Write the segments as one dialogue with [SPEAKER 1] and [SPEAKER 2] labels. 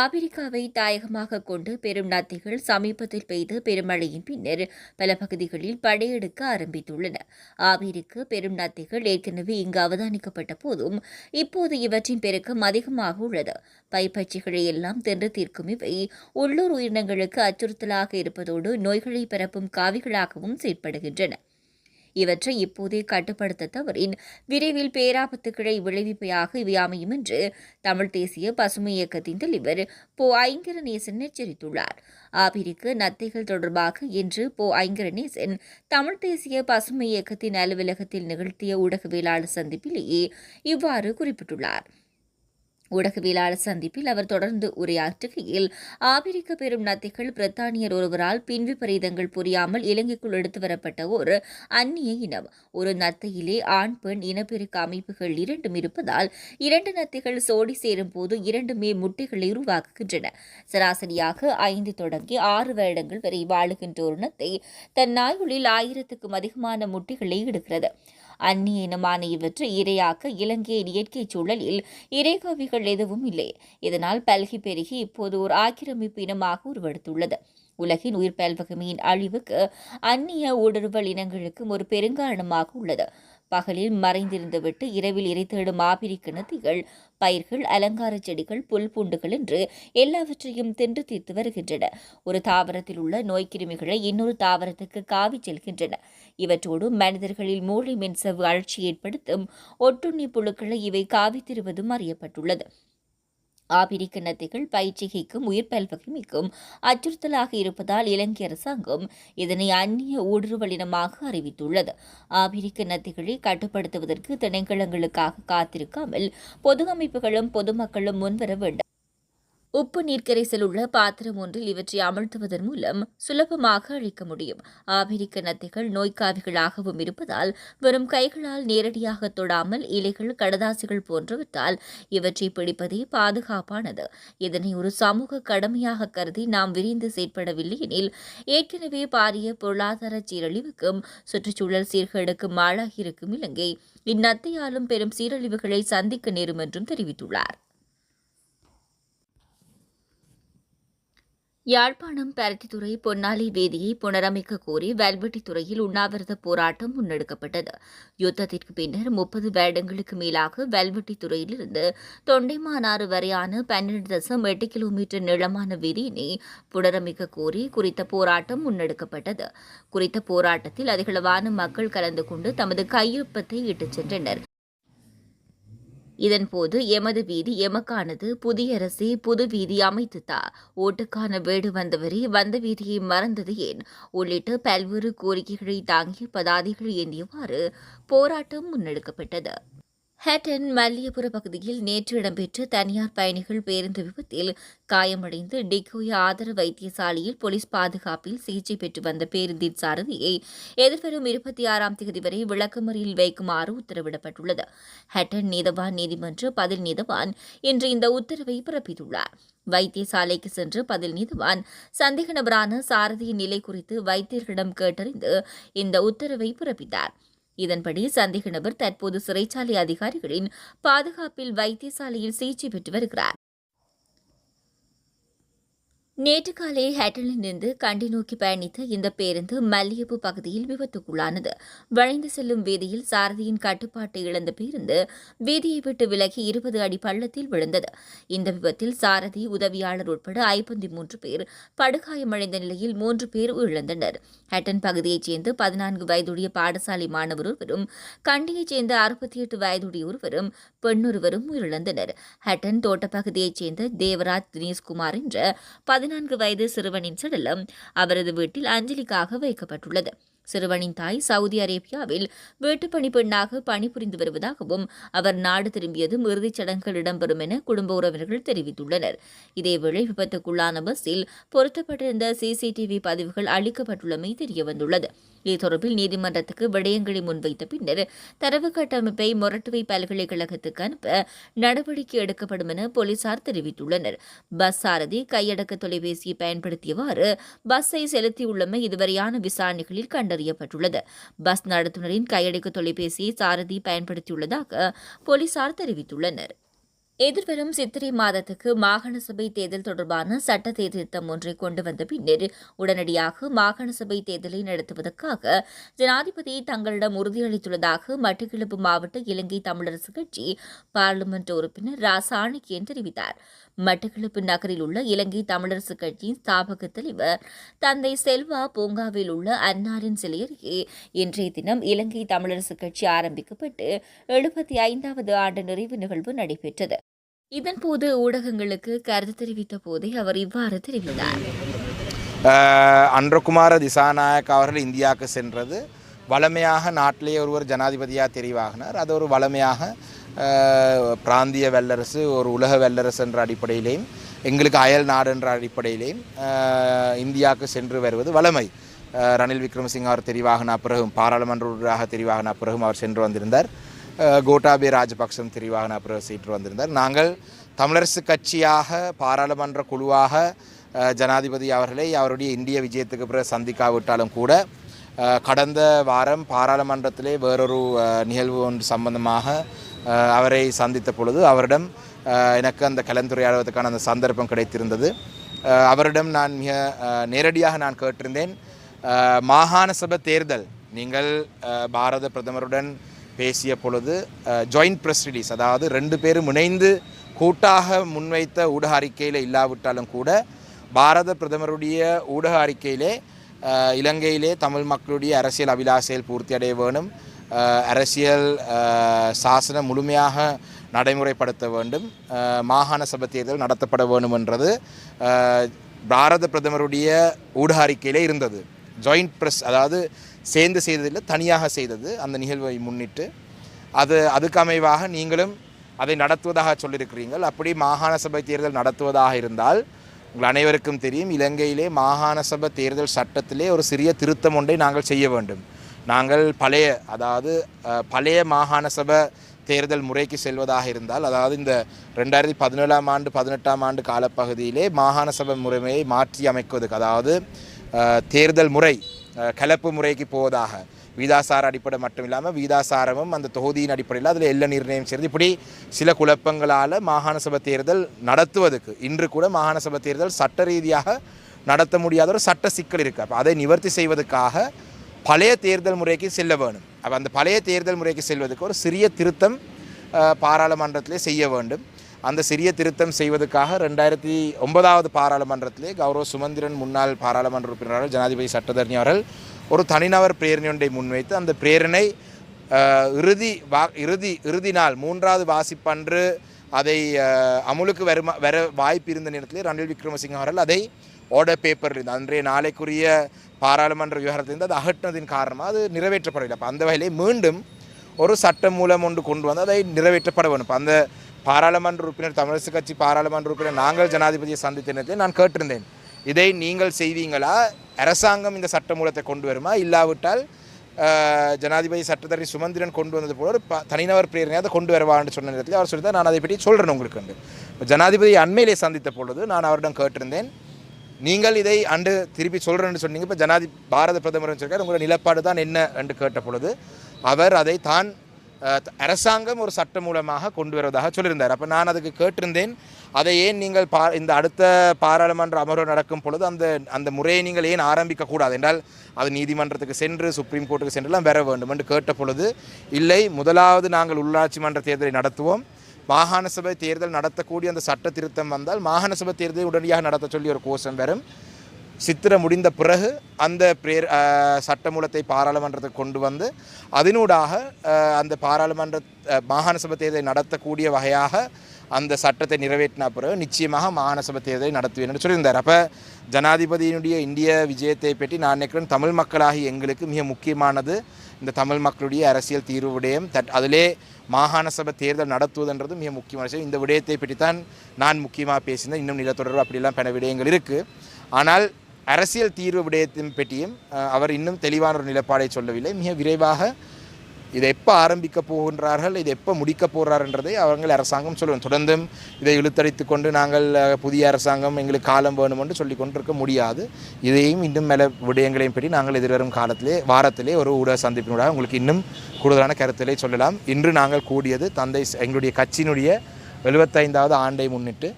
[SPEAKER 1] ஆப்பிரிக்காவை தாயகமாக கொண்டு பெரும் நத்திகள் சமீபத்தில் பெய்த பெருமழையின் பின்னர் பல பகுதிகளில் படையெடுக்க ஆரம்பித்துள்ளன. ஆபிரிக்க பெரும் நத்திகள் ஏற்கனவே இங்கு அவதானிக்கப்பட்ட போதும் இப்போது இவற்றின் பெருக்கம் அதிகமாக உள்ளது. பைப்பச்சிகளை எல்லாம் தின்று தீர்க்கும் இவை உள்ளூர் உயிரினங்களுக்கு அச்சுறுத்தலாக இருப்பதோடு நோய்களை பரப்பும் காவிகளாகவும் செயற்படுகின்றன. இவற்றை இப்போதே கட்டுப்படுத்த தவறின் விரைவில் பேராபத்துக்கிழை விளைவிப்பையாக இவை அமையும் என்று தமிழ் தேசிய பசுமை இயக்கத்தின் தலைவர் போ ஐங்கரநேசன் எச்சரித்துள்ளார். ஆபிரிக்கு நத்தைகள் தொடர்பாக இன்று போ ஐங்கரநேசன் தமிழ் தேசிய பசுமை இயக்கத்தின் அலுவலகத்தில் நிகழ்த்திய ஊடகவியலாளர் சந்திப்பிலேயே இவ்வாறு குறிப்பிட்டுள்ளார். ஊடகவியலாளர் சந்திப்பில் அவர் தொடர்ந்து உரையாற்றுகையில் ஆபிரிக்க பெரும் நத்திகள் பிரித்தானியர் ஒருவரால் பின்விபரீதங்கள் புரியாமல் இலங்கைக்குள் எடுத்து வரப்பட்ட ஒரு அந்நிய இனம். ஒரு நத்தையிலே ஆண் பெண் இனப்பெருக்க அமைப்புகள் இரண்டும் இருப்பதால் இரண்டு நத்தைகள் சோடி சேரும் போது இரண்டுமே முட்டைகளை உருவாக்குகின்றன. சராசரியாக ஐந்து தொடங்கி ஆறு வருடங்கள் வரை வாழுகின்ற ஒரு நத்தை தன் நாயுளில் ஆயிரத்துக்கும் அதிகமான முட்டைகளை எடுக்கிறது. அந்நிய இனமான இவற்றை இரையாக்க இலங்கையின் இயற்கை சூழலில் இறைகோவிகள் எதுவும் இல்லை. இதனால் பல்கி பெருகி இப்போது ஒரு ஆக்கிரமிப்பு இனமாக உருவெடுத்துள்ளது. உலகின் உயிர் பல்வகமையின் அழிவுக்கு அந்நிய ஊடுருவல் இனங்களுக்கும் ஒரு பெருங்காரணமாக உள்ளது. பகலில் மறைந்திருந்துவிட்டு இரவில் இறை தேடும் ஆபிரிக்க பயிர்கள் அலங்கார செடிகள் புல் பூண்டுகள் என்று எல்லாவற்றையும் தின்று தீர்த்து வருகின்றன. ஒரு தாவரத்தில் உள்ள நோய்க்கிருமிகளை இன்னொரு தாவரத்துக்கு காவி செல்கின்றன. இவற்றோடு மனிதர்களில் மூளை மின்சவு அழற்சி ஏற்படுத்தும் ஒட்டுண்ணி புழுக்களை இவை காவி திருவதும் அறியப்பட்டுள்ளது. ஆபிரிக்க நத்தைகள் பயிற்சிகைக்கும் உயிர் பல்வகைமைக்கும் அச்சுறுத்தலாக இருப்பதால் இலங்கை அரசாங்கம் இதனை அந்நிய ஊடுருவலினமாக அறிவித்துள்ளது. ஆபிரிக்க நத்தைகளை கட்டுப்படுத்துவதற்கு திணைக்களங்களுக்காக காத்திருக்காமல் பொது அமைப்புகளும் பொதுமக்களும் முன்வர வேண்டும். உப்பு நீர்க்கரைசல் உள்ள பாத்திரம் ஒன்றில் இவற்றை அமழ்த்துவதன் மூலம் சுலபமாக அழிக்க முடியும். ஆபிரிக்க நத்தைகள் நோய்க்காவிகளாகவும் இருப்பதால் வெறும் கைகளால் நேரடியாக தொடாமல் இலைகள் கடதாசிகள் போன்றவற்றால் இவற்றை பிடிப்பதே பாதுகாப்பானது. இதனை ஒரு சமூக கடமையாக கருதி நாம் விரிந்து செயற்படவில்லை எனில் ஏற்கனவே பாரிய பொருளாதார சீரழிவுக்கும் சுற்றுச்சூழல் சீர்கேடுக்கும் ஆளாகியிருக்கும் இலங்கை இந்நத்தையாலும் பெரும் சீரழிவுகளை சந்திக்க நேரும் என்றும் தெரிவித்துள்ளார். யாழ்ப்பாணம் பருத்தித்துறை பொன்னாலை வேதியை புனரமைக்க கோரி துறையில் உண்ணாவிரத போராட்டம் முன்னெடுக்கப்பட்டது. யுத்தத்திற்கு பின்னர் முப்பது வருடங்களுக்கு மேலாக துறையிலிருந்து தொண்டைமானாறு வரையான பன்னெண்டு தசம் எட்டு கிலோமீட்டர் நீளமான வீதியினை புனரமைக்க கோரி குறித்த போராட்டம் முன்னெடுக்கப்பட்டது. குறித்த போராட்டத்தில் அதிகளவான மக்கள் கலந்து கொண்டு தமது கையொப்பத்தை இட்டுச் சென்றனர். இதன்போது எமது வீதி எமக்கானது புதிய அரசே புது வீதி அமைத்துதா. ஓட்டுக்கான வீடு வந்தவரே வந்த வீதியை மறந்தது ஏன்? உள்ளிட்ட பல்வேறு கோரிக்கைகளை தாங்கிய பதாதிகள் ஏந்தியவாறு போராட்டம் முன்னெடுக்கப்பட்டது. ஹேட்டன் மல்லியபுர பகுதியில் நேற்று இடம்பெற்ற தனியார் பயணிகள் பேருந்து விபத்தில் காயமடைந்து டிகோய ஆதர வைத்தியசாலையில் போலீஸ் பாதுகாப்பில் சிகிச்சை பெற்று வந்த பேருந்தின் சாரதியை எதிர்வரும் இருபத்தி ஆறாம் தேதி வரை விளக்கமறியில் வைக்குமாறு உத்தரவிடப்பட்டுள்ளது. ஹேட்டன் நீதவான் நீதிமன்ற பதில் நீதவான் இன்று இந்த உத்தரவை பிறப்பித்துள்ளார். வைத்தியசாலைக்கு சென்று பதில் நீதவான் சந்தேக நபரான சாரதியின் நிலை குறித்து வைத்தியர்களிடம் கேட்டறிந்து இந்த உத்தரவை பிறப்பித்தார். இதன்படி சந்தேக நபர் தற்போது சிறைச்சாலை அதிகாரிகளின் பாதுகாப்பில் வைத்தியசாலையில் சிகிச்சை பெற்று வருகிறார். நேற்று காலை ஹேட்டலிலிருந்து கண்டி நோக்கி பயணித்த இந்த பேருந்து மல்லியப்பு பகுதியில் விபத்துக்குள்ளானது. வளைந்து செல்லும் வீதியில் சாரதியின் கட்டுப்பாட்டை இழந்த பேருந்து வீதியை விட்டு விலகி இருபது அடி பள்ளத்தில் விழுந்தது. இந்த விபத்தில் சாரதி உதவியாளர் உட்பட ஐம்பத்தி மூன்று பேர் படுகாயமடைந்த நிலையில் மூன்று பேர் உயிரிழந்தனர். ஹேட்டன் பகுதியைச் சேர்ந்த பதினான்கு வயதுடைய பாடசாலை மாணவர் ஒருவரும் கண்டியைச் சேர்ந்த அறுபத்தி எட்டு வயதுடைய ஒருவரும் பெண்ணொருவரும் உயிரிழந்தனர். ஹேட்டன் தோட்டப்பகுதியைச் சேர்ந்த தேவராஜ் தினேஷ்குமார் என்ற பதினான்கு வயது சிறுவனின் சடலம் அவரது வீட்டில் அஞ்சலிக்காக வைக்கப்பட்டுள்ளது. சிறுவனின் தாய் சவுதி அரேபியாவில் வீட்டுப்பணி பெண்ணாக பணிபுரிந்து வருவதாகவும் அவர் நாடு திரும்பியதும் இறுதிச் சடங்குகள் இடம்பெறும் என குடும்ப உறவினர்கள் தெரிவித்துள்ளனர். இதேவேளை விபத்துக்குள்ளான பஸ்ஸில் பொருத்தப்பட்டிருந்த சிசிடிவி பதிவுகள் அளிக்கப்பட்டுள்ளமை தெரியவந்துள்ளது. இது தொடர்பில் நீதிமன்றத்துக்கு விடயங்களை முன்வைத்த பின்னர் தரவு கட்டமைப்பை மொரட்டுவை பல்கலைக்கழகத்துக்கு அனுப்ப நடவடிக்கை எடுக்கப்படும் என போலீசார் தெரிவித்துள்ளனர். பஸ் சாரதி கையடக்க தொலைபேசியை பயன்படுத்தியவாறு பஸ்ஸை செலுத்தியுள்ளமை இதுவரையான விசாரணைகளில் கண்டறியப்பட்டுள்ளது. பஸ் நடத்துனரின் கையடக்க தொலைபேசியை சாரதி பயன்படுத்தியுள்ளதாக போலீசார் தெரிவித்துள்ளனர். எதிர்வரும் சித்திரை மாதத்துக்கு மாகாண சபை தேர்தல் தொடர்பான சட்ட திருத்தம் ஒன்றை கொண்டு வந்த பின்னர் உடனடியாக மாகாண சபை தேர்தலை நடத்துவதற்காக ஜனாதிபதி தங்களிடம் உறுதியளித்துள்ளதாக மட்டக்கிழப்பு மாவட்ட இலங்கை தமிழரசு கட்சி பாராளுமன்ற உறுப்பினர் ரா சாணக்கியன் தெரிவித்தார். மட்டக்களப்பு நகரில் உள்ள இலங்கை தமிழரசு கட்சியின் ஸ்தாபக தலைவர் தந்தை செல்வா பூங்காவில் உள்ள அன்னாரின் சிலையருகே இன்றைய தினம் இலங்கை தமிழரசு கட்சி ஆரம்பிக்கப்பட்டு எழுபத்தி ஐந்தாவது ஆண்டு நிறைவு நிகழ்வு நடைபெற்றது. இதன்போது ஊடகங்களுக்கு கருத்து தெரிவித்த போதே அவர் இவ்வாறு தெரிவித்தார்.
[SPEAKER 2] அன்றகுமார திசாநாயக் அவர்கள் இந்தியாவுக்கு சென்றது. வளமையாக நாட்டிலேயே ஒருவர் ஜனாதிபதியாக தெரிவாகினார். அது ஒரு வளமையாக பிராந்திய வல்லரசு ஒரு உலக வல்லரசு என்ற அடிப்படையிலேயும் எங்களுக்கு அயல் நாடு என்ற அடிப்படையிலேயும் இந்தியாவுக்கு சென்று வருவது வளமை. ரணில் விக்ரமசிங்க அவர் தெரிவாகின பிறகும் பாராளுமன்ற உறுப்பினராக தெரிவாகன பிறகும் அவர் சென்று வந்திருந்தார். கோட்டாபி கோட்டாபே ராஜபக்சம் தெரிவாகின பிறகு சென்று வந்திருந்தார். நாங்கள் தமிழரசு கட்சியாக பாராளுமன்ற குழுவாக ஜனாதிபதி அவர்களை அவருடைய இந்திய விஜயத்துக்கு பிறகு சந்திக்காவிட்டாலும் கூட கடந்த வாரம் பாராளுமன்றத்திலே வேறொரு நிகழ்வு ஒன்று சம்பந்தமாக அவரை சந்தித்த பொழுது அவரிடம் எனக்கு அந்த கலந்துரையாடுவதற்கான அந்த சந்தர்ப்பம் கிடைத்திருந்தது. அவரிடம் நான் மிக நேரடியாக நான் கேட்டிருந்தேன். மாகாண சபை தேர்தல் நீங்கள் பாரத பிரதமருடன் பேசிய பொழுது ஜாயிண்ட் ப்ரெஸ் ரிலீஸ் அதாவது ரெண்டு பேரும் இணைந்து கூட்டாக முன்வைத்த ஊடக அறிக்கையில் இல்லாவிட்டாலும் கூட பாரத பிரதமருடைய ஊடக அறிக்கையிலே இலங்கையிலே தமிழ் மக்களுடைய அரசியல் அபிலாசையில் பூர்த்தி அடைய வேணும். அரசியல் சாசனம் முழுமையாக நடைமுறைப்படுத்த வேண்டும். மாகாண சபை தேர்தல் நடத்தப்பட வேண்டும் என்றது பாரத பிரதமருடைய ஊடக அறிக்கையிலே இருந்தது. ஜாயிண்ட் ப்ரெஸ் அதாவது சேர்ந்து செய்ததில் தனியாக செய்தது அந்த நிகழ்வை முன்னிட்டு. அது அதுக்கு அமைவாக நீங்களும் அதை நடத்துவதாக சொல்லியிருக்கிறீர்கள். அப்படி மாகாண சபை தேர்தல் நடத்துவதாக இருந்தால் உங்கள் அனைவருக்கும் தெரியும் இலங்கையிலே மாகாண சபை தேர்தல் சட்டத்திலே ஒரு சிறிய திருத்தம் ஒன்றை நாங்கள் செய்ய வேண்டும். நாங்கள் பழைய அதாவது பழைய மாகாண சபை தேர்தல் முறைக்கு செல்வதாக இருந்தால் அதாவது இந்த ரெண்டாயிரத்தி பதினேழாம் ஆண்டு பதினெட்டாம் ஆண்டு காலப்பகுதியிலே மாகாண சபை முறைமையை மாற்றி அமைக்குவதற்கு அதாவது தேர்தல் முறை கலப்பு முறைக்கு போவதாக வீதாசார அடிப்படை மட்டும் இல்லாமல் வீதாசாரமும் அந்த தொகுதியின் அடிப்படையில் அதில் எல்லை நிர்ணயம் செய்கிறது இப்படி சில குழப்பங்களால் மாகாண சபை தேர்தல் நடத்துவதற்கு இன்று கூட மாகாண சபை தேர்தல் சட்ட ரீதியாக நடத்த முடியாத ஒரு சட்ட சிக்கல் இருக்குது அப்போ அதை நிவர்த்தி செய்வதற்காக பழைய தேர்தல் முறைக்கு செல்ல வேணும் அப்போ அந்த பழைய தேர்தல் முறைக்கு செல்வதற்கு ஒரு சிறிய திருத்தம் பாராளுமன்றத்திலே செய்ய வேண்டும் அந்த சிறிய திருத்தம் செய்வதற்காக ரெண்டாயிரத்தி ஒன்பதாவது பாராளுமன்றத்திலே கௌரவ சுமந்திரன் முன்னாள் பாராளுமன்ற உறுப்பினர்கள் ஜனாதிபதி சட்டத்தரணி அவர்கள் ஒரு தனிநபர் பிரேரணை ஒன்றை முன்வைத்து அந்த பிரேரணை இறுதி வா இறுதி இறுதி நாள் மூன்றாவது வாசிப்பன்று அதை அமுலுக்கு வருமா வர வாய்ப்பு இருந்த நேரத்தில் ரணில் விக்ரமசிங்க அவர்கள் அதை ஆர்டர் பேப்பர் இருந்து அன்றைய நாளைக்குரிய பாராளுமன்ற விவகாரத்திலிருந்து அது அகற்றினதின் காரணமாக அது நிறைவேற்றப்படவில்லை. அப்போ அந்த வகையிலே மீண்டும் ஒரு சட்டம் மூலம் ஒன்று கொண்டு வந்து அதை நிறைவேற்றப்பட வேணும் இப்போ அந்த பாராளுமன்ற உறுப்பினர் தமிழரசு கட்சி பாராளுமன்ற உறுப்பினர் நாங்கள் ஜனாதிபதியை சந்தித்த நேரத்தில் நான் கேட்டிருந்தேன். இதை நீங்கள் செய்வீங்களா? அரசாங்கம் இந்த சட்ட மூலத்தை கொண்டு வருமா? இல்லாவிட்டால் ஜனாதிபதி சட்டத்தரணி சுமந்திரன் கொண்டு வந்தது போல ஒரு ப தனிநபர் பிரேரணையை அதை கொண்டு வருவான்னு சொன்ன நேரத்தில் அவர் சொல்லி நான் அதை பற்றி சொல்கிறேன் உங்களுக்கு. ஜனாதிபதி அண்மையிலே சந்தித்த பொழுது நான் அவரிடம் கேட்டிருந்தேன் நீங்கள் இதை அண்டு திருப்பி சொல்கிறேன்னு சொன்னீங்க. இப்போ ஜனாதி பாரத பிரதமர் சொல்லியிருக்கார் உங்களோட நிலப்பாடு தான் என்ன என்று கேட்ட பொழுது அவர் அதை தான் அரசாங்கம் ஒரு சட்டம் மூலமாக கொண்டு வருவதாக சொல்லியிருந்தார். அப்போ நான் அதுக்கு கேட்டிருந்தேன். அதை ஏன் நீங்கள் பா இந்த அடுத்த பாராளுமன்ற அமர்வு நடக்கும் பொழுது அந்த அந்த முறையை நீங்கள் ஏன் ஆரம்பிக்க கூடாது என்றால் அது நீதிமன்றத்துக்கு சென்று சுப்ரீம் கோர்ட்டுக்கு சென்றுலாம் வர வேண்டும் என்று கேட்ட பொழுது இல்லை முதலாவது நாங்கள் உள்ளாட்சி மன்ற தேர்தலை நடத்துவோம். மாகாண சபை தேர்தல் நடத்தக்கூடிய அந்த சட்ட திருத்தம் வந்தால் மாகாண சபை தேர்தலை உடனடியாக நடத்த சொல்லி ஒரு கோஷம் வரும். சித்திரை முடிந்த பிறகு அந்த பிரேர் சட்டமூலத்தை பாராளுமன்றத்துக்கு கொண்டு வந்து அதனூடாக அந்த பாராளுமன்ற மாகாண சபை தேர்தலை நடத்தக்கூடிய வகையாக அந்த சட்டத்தை நிறைவேற்றின பிறகு நிச்சயமாக மாகாணசபை தேர்தலை நடத்துவேன் என்று சொல்லியிருந்தார். அப்போ ஜனாதிபதியினுடைய இந்திய விஜயத்தை பற்றி நான் நினைக்கிறேன் தமிழ் மக்களாகி எங்களுக்கு மிக முக்கியமானது இந்த தமிழ் மக்களுடைய அரசியல் தீர்வு விடயம். தட் அதிலே மாகாண சபை தேர்தல் நடத்துவதுன்றது மிக முக்கியமான விஷயம். இந்த விடயத்தை பற்றி தான் நான் முக்கியமாக பேசினேன் இன்னும் நிலத்தொடர்பு அப்படிலாம் பல விடயங்கள் இருக்குது ஆனால் அரசியல் தீர்வு விடயத்தின் பற்றியும் அவர் இன்னும் தெளிவான ஒரு நிலைப்பாடை சொல்லவில்லை. மிக விரைவாக இதை எப்போ ஆரம்பிக்க போகின்றார்கள் இதை எப்போ முடிக்க போகிறார்ன்றதை அவங்கள் அரசாங்கம் சொல்லுவோம் தொடர்ந்தும் இதை இழுத்தடித்து கொண்டு நாங்கள் புதிய அரசாங்கம் எங்களுக்கு காலம் வேணும் என்று சொல்லி கொண்டிருக்க முடியாது. இதையும் இன்னும் மேல விடயங்களையும் பற்றி நாங்கள் எதிர்வரும் காலத்திலே வாரத்திலே ஒரு ஊடக சந்திப்பினூடாக உங்களுக்கு இன்னும் கூடுதலான கருத்திலே சொல்லலாம். இன்று நாங்கள் கூடியது தந்தை எங்களுடைய கட்சியினுடைய எழுபத்தைந்தாவது ஆண்டை முன்னிட்டு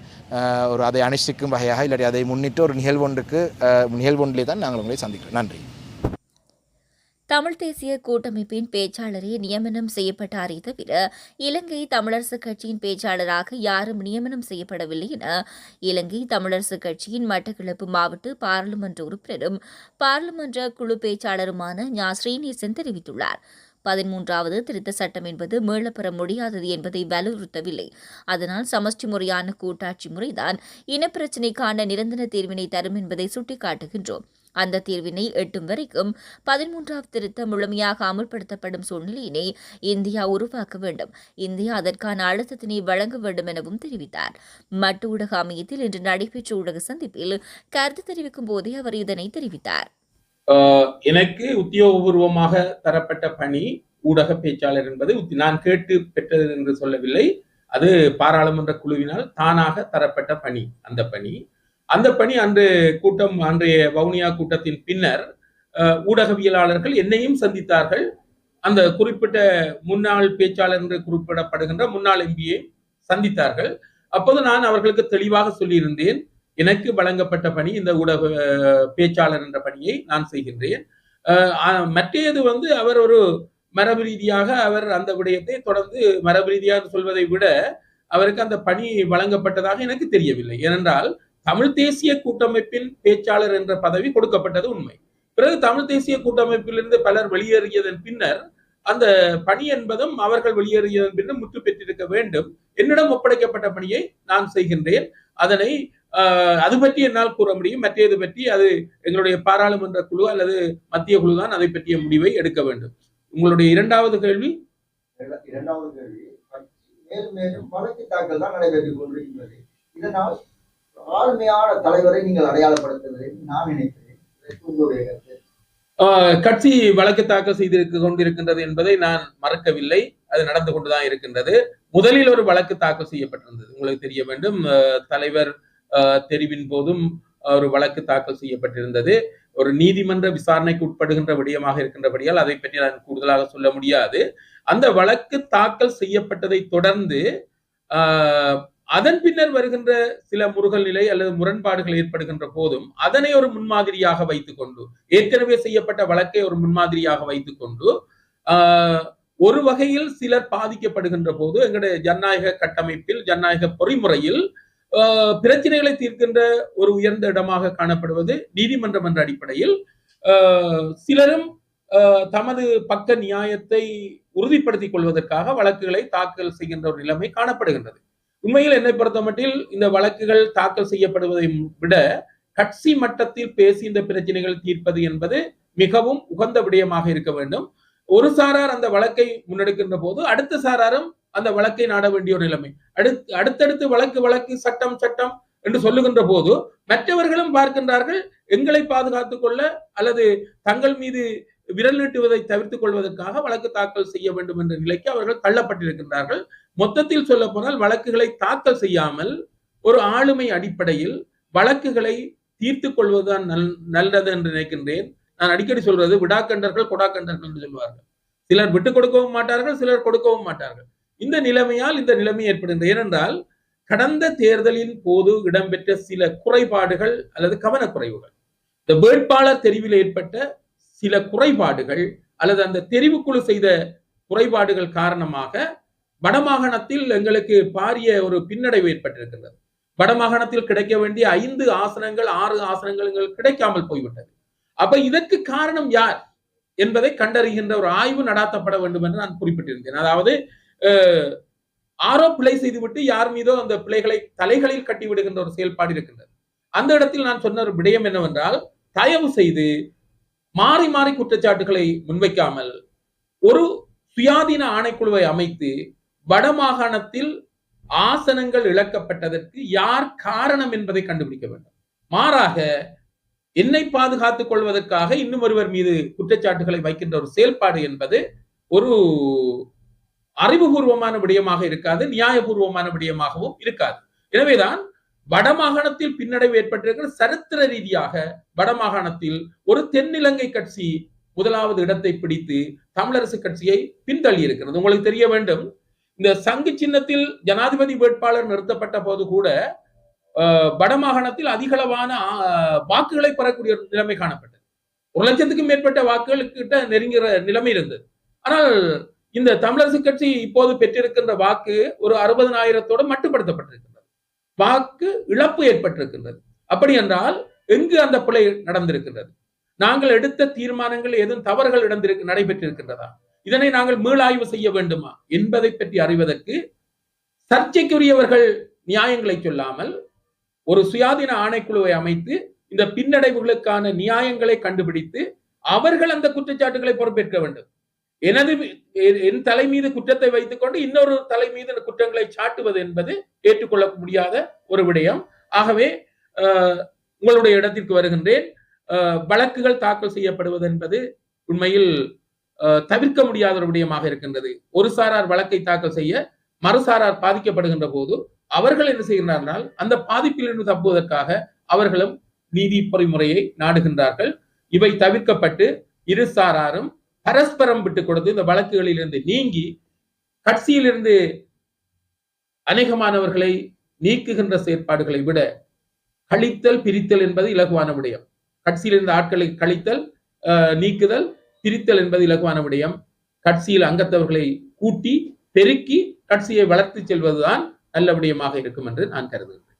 [SPEAKER 2] ஒரு அதை அனுஷ்டிக்கும் வகையாக இல்லாட்டி அதை முன்னிட்டு ஒரு நிகழ்வொன்றுக்கு நிகழ்வொன்றிலே தான் நாங்கள் உங்களை சந்திக்கிறோம். நன்றி.
[SPEAKER 1] தமிழ் தேசிய கூட்டமைப்பின் பேச்சாளரே நியமனம் செய்யப்பட்டாரே தவிர இலங்கை தமிழரசுக் கட்சியின் பேச்சாளராக யாரும் நியமனம் செய்யப்படவில்லை என இலங்கை தமிழரசுக் கட்சியின் மட்டக்களப்பு மாவட்ட பாராளுமன்ற உறுப்பினரும் பாராளுமன்ற குழு பேச்சாளருமான ஞா. ஸ்ரீநேசன் தெரிவித்துள்ளார். பதிமூன்றாவது திருத்த சட்டம் என்பது மீளப்பெற முடியாதது என்பதை வலியுறுத்தவில்லை. அதனால் சமஷ்டி முறையான கூட்டாட்சி முறைதான் இனப்பிரச்சினைக்கான நிரந்தர தீர்வினை தரும் என்பதை சுட்டிக்காட்டுகின்றோம். அந்த தீர்வினை எட்டும் வரைக்கும் பதிமூன்றாவது திருத்தம் முழுமையாக அமுல்படுத்தப்படும் சூழ்நிலையினை இந்தியா உருவாக்க வேண்டும். இந்தியா அதற்கான அழுத்தத்தினை வழங்க வேண்டும் எனவும் தெரிவித்தார். மட்டு ஊடக அமையத்தில் இன்று நடைபெற்ற ஊடக சந்திப்பில் கருத்து தெரிவிக்கும் போதே அவர் இதனை தெரிவித்தார்.
[SPEAKER 3] ஆஹ் எனக்கு உத்தியோகபூர்வமாக தரப்பட்ட பணி ஊடக பேச்சாளர் என்பது நான் கேட்டு பெற்றது என்று சொல்லவில்லை. அது பாராளுமன்ற குழுவினால் தானாக தரப்பட்ட பணி. அந்த பணி அந்த பணி அன்று கூட்டம் அன்றைய வவுனியா கூட்டத்தின் பின்னர் ஊடகவியலாளர்கள் என்னையும் சந்தித்தார்கள். அந்த குறிப்பிட்ட முன்னாள் பேச்சாளர் என்று குறிப்பிடப்படுகின்ற முன்னாள் எம்பியை சந்தித்தார்கள். அப்போது நான் அவர்களுக்கு தெளிவாக சொல்லியிருந்தேன் எனக்கு வழங்கப்பட்ட பணி இந்த ஊடக பேச்சாளர் என்ற பணியை நான் செய்கின்றேன். மற்றையது வந்து அவர் ஒரு மரபு ரீதியாக அவர் அந்த விடயத்தை தொடர்ந்து மரபு ரீதியாக சொல்வதை விட அவருக்கு அந்த பணி வழங்கப்பட்டதாக எனக்கு தெரியவில்லை. ஏனென்றால் தமிழ் தேசிய கூட்டமைப்பின் பேச்சாளர் என்ற பதவி கொடுக்கப்பட்டது உண்மை. பிறகு தமிழ் தேசிய கூட்டமைப்பிலிருந்து பலர் வெளியேறியதன் பின்னர் அந்த பணி என்பதும் அவர்கள் வெளியேறியதன் பின்னர் முற்று பெற்றிருக்க வேண்டும். என்னிடம் ஒப்படைக்கப்பட்ட பணியை நான் செய்கின்றேன். அதனை ஆஹ், அது பற்றி என்னால் கூற முடியும். மற்றது பற்றி அது எங்களுடைய பாராளுமன்ற குழு அல்லது மத்திய குழு தான் அதை பற்றிய முடிவை எடுக்க வேண்டும். உங்களுடைய இரண்டாவது கேள்வி?
[SPEAKER 4] இரண்டாவது கேள்வி. மேலும் மேலும் வழக்கு தாக்கல் தான் நடைபெற்றுக் கொண்டிருக்கிறது இதனால் ஆளுமையான தலைவரை நீங்கள் அடையாளப்படுத்துவதை நான் நினைக்கிறேன். உங்களுடைய கருத்து.
[SPEAKER 3] கட்சி வழக்கு தாக்கல் செய்திருக்க கொண்டிருக்கின்றது என்பதை நான் மறக்கவில்லை. அது நடந்து கொண்டுதான் இருக்கின்றது. முதலில் ஒரு வழக்கு தாக்கல் செய்யப்பட்டிருந்தது. உங்களுக்கு தெரிய வேண்டும். தலைவர் ஆஹ், தெரிவின் போதும் ஒரு வழக்கு தாக்கல் செய்யப்பட்டிருந்தது. ஒரு நீதிமன்ற விசாரணைக்கு உட்படுகின்ற விடயமாக இருக்கின்றபடியால் அதை பற்றி நான் கூடுதலாக சொல்ல முடியாது. அந்த வழக்கு தாக்கல் செய்யப்பட்டதை தொடர்ந்து ஆஹ், அதன் பின்னர் வருகின்ற சில முருகல் நிலை அல்லது முரண்பாடுகள் ஏற்படுகின்ற போதும் அதனை ஒரு முன்மாதிரியாக வைத்துக்கொண்டு ஏற்கனவே செய்யப்பட்ட வழக்கை ஒரு முன்மாதிரியாக வைத்துக்கொண்டு ஆஹ், ஒரு வகையில் சிலர் பாதிக்கப்படுகின்ற போது எங்களுடைய ஜனநாயக கட்டமைப்பில் ஜனநாயக பொறிமுறையில் ஆஹ், பிரச்சனைகளை தீர்க்கின்ற ஒரு உயர்ந்த இடமாக காணப்படுவது நீதிமன்றம் என்ற அடிப்படையில் ஆஹ், சிலரும் ஆஹ், தமது பக்க நியாயத்தை உறுதிப்படுத்திக் கொள்வதற்காக வழக்குகளை தாக்கல் செய்கின்ற ஒரு நிலைமை காணப்படுகின்றது. உண்மையில் என்னை பொறுத்தமட்டில் இந்த வழக்குகள் தாக்கல் செய்யப்படுவதை விட கட்சி மட்டத்தில் பேசி இந்த பிரச்சனைகள் தீர்ப்பது என்பது மிகவும் உகந்த விடயமாக இருக்க வேண்டும். ஒரு சாரார் அந்த வழக்கை முன்னெடுக்கின்ற போது அடுத்த சாராரும் அந்த வழக்கை நாட வேண்டிய ஒரு நிலைமை. அடுத்து அடுத்தடுத்து வழக்கு வழக்கு சட்டம் சட்டம் என்று சொல்லுகின்ற போது மற்றவர்களும் பார்க்கின்றார்கள் எங்களை பாதுகாத்துக் கொள்ள அல்லது தங்கள் மீது விரல் நீட்டுவதை தவிர்த்துக் கொள்வதற்காக வழக்கு தாக்கல் செய்ய வேண்டும் என்ற நிலைக்கு அவர்கள் தள்ளப்பட்டிருக்கின்றார்கள். மொத்தத்தில் சொல்ல போனால் வழக்குகளை தாக்கல் செய்யாமல் ஒரு ஆளுமை அடிப்படையில் வழக்குகளை தீர்த்து கொள்வதுதான் நல் நல்லது என்று நினைக்கின்றேன். நான் அடிக்கடி சொல்றது விடாக்கண்டர்கள் கொடாக்கண்டர்கள் என்று சொல்வார்கள். சிலர் விட்டுக் கொடுக்கவும் மாட்டார்கள் சிலர் கொடுக்கவும் மாட்டார்கள். இந்த நிலைமையால் இந்த நிலைமை ஏற்படுகின்றது. ஏனென்றால் கடந்த தேர்தலின் போது இடம்பெற்ற சில குறைபாடுகள் அல்லது கவனக்குறைவுகள் இந்த வேட்பாளர் தெரிவில் ஏற்பட்ட சில குறைபாடுகள் அல்லது அந்த தெரிவுக்குழு செய்த குறைபாடுகள் காரணமாக வடமாகாணத்தில் எங்களுக்கு பாரிய ஒரு பின்னடைவு ஏற்பட்டிருக்கிறது. வடமாகாணத்தில் கிடைக்க வேண்டிய ஐந்து ஆசனங்கள் ஆறு ஆசனங்கள் எங்களுக்கு கிடைக்காமல் போய்விட்டது. அப்ப இதற்கு காரணம் யார் என்பதை கண்டறிகின்ற ஒரு ஆய்வு நடாத்தப்பட வேண்டும் என்று நான் குறிப்பிட்டிருந்தேன். அதாவது ஆரோ பிழை செய்துவிட்டு யார் மீதோ அந்த பிழைகளை தலைகளில் கட்டி விடுகின்ற ஒரு செயல்பாடு இருக்கின்றது. அந்த இடத்தில் நான் சொன்ன ஒரு விடயம் என்னவென்றால் தயவு செய்து மாறி மாறி குற்றச்சாட்டுகளை முன்வைக்காமல் ஒரு சுயாதீன ஆணைக்குழுவை அமைத்து வடமாகாணத்தில் ஆசனங்கள் இழக்கப்பட்டதற்கு யார் காரணம் என்பதை கண்டுபிடிக்க வேண்டும். மாறாக என்னை பாதுகாத்துக் கொள்வதற்காக இன்னும் ஒருவர் மீது குற்றச்சாட்டுகளை வைக்கின்ற ஒரு செயல்பாடு என்பது ஒரு அறிவுபூர்வமான விடயமாக இருக்காது நியாயபூர்வமான விடயமாகவும் இருக்காது. எனவேதான் வடமாகாணத்தில் பின்னடைவு ஏற்பட்டிருக்கிற சரித்திர ரீதியாக வடமாகாணத்தில் ஒரு தென்னிலங்கை கட்சி முதலாவது இடத்தை பிடித்து தமிழரசு கட்சியை பின்தள்ளி இருக்கிறது. உங்களுக்கு தெரிய வேண்டும் இந்த சங்கு சின்னத்தில் ஜனாதிபதி வேட்பாளர் நிறுத்தப்பட்ட போது கூட வடமாகாணத்தில் அதிகளவான வாக்குகளை பெறக்கூடிய ஒரு நிலைமை காணப்பட்டது. ஒரு லட்சத்துக்கும் மேற்பட்ட வாக்குகளுக்கு நெருங்குகிற நிலைமை இருந்தது. ஆனால் இந்த தமிழரசு கட்சி இப்போது பெற்றிருக்கின்ற வாக்கு ஒரு அறுபதனாயிரத்தோடு மட்டுப்படுத்தப்பட்டிருக்கின்றது. வாக்கு இழப்பு ஏற்பட்டிருக்கின்றது. அப்படி என்றால் எங்கு அந்த பிழை நடந்திருக்கின்றது? நாங்கள் எடுத்த தீர்மானங்கள் எதுவும் தவறுகள் நடந்திருக்கு நடைபெற்றிருக்கின்றதா? இதனை நாங்கள் மீளாய்வு செய்ய வேண்டுமா? என்பதை பற்றி அறிவதற்கு சர்ச்சைக்குரியவர்கள் நியாயங்களை சொல்லாமல் ஒரு சுயாதீன ஆணைக்குழுவை அமைத்து இந்த பின்னடைவுகளுக்கான நியாயங்களை கண்டுபிடித்து அவர்கள் அந்த குற்றச்சாட்டுகளை பொறுப்பேற்க வேண்டும். எனது என் தலை மீது குற்றத்தை வைத்துக்கொண்டு இன்னொரு தலை மீது குற்றங்களை சாட்டுவது என்பது ஏற்றுக்கொள்ள முடியாத ஒரு விடயம். ஆகவே உங்களுடைய இடத்திற்கு வருகின்றேன். வழக்குகள் தாக்கல் செய்யப்படுவது என்பது உண்மையில் தவிர்க்க முடியாத ஒரு விடயமாக இருக்கின்றது. ஒரு சாரார் வழக்கை தாக்கல் செய்ய மறுசாரார் பாதிக்கப்படுகின்ற போது அவர்கள் என்ன செய்கிறார்கள் அந்த பாதிப்பிலிருந்து தப்புவதற்காக அவர்களும் நீதி பொறிமுறையை நாடுகின்றார்கள். இவை தவிர்க்கப்பட்டு இரு சாராரும் பரஸ்பரம் விட்டுக் கொடுத்து இந்த வழக்குகளிலிருந்து நீங்கி கட்சியிலிருந்து அநேகமானவர்களை நீக்குகின்ற செயற்பாடுகளை விட கழித்தல் பிரித்தல் என்பது இலகுவான விடயம். கட்சியிலிருந்து ஆட்களை கழித்தல் அஹ், நீக்குதல் பிரித்தல் என்பது இலகுவான விடயம். கட்சியில் அங்கத்தவர்களை கூட்டி பெருக்கி கட்சியை வளர்த்து செல்வதுதான் நல்ல விடயமாக இருக்கும் என்று நான் கருதுகிறேன்.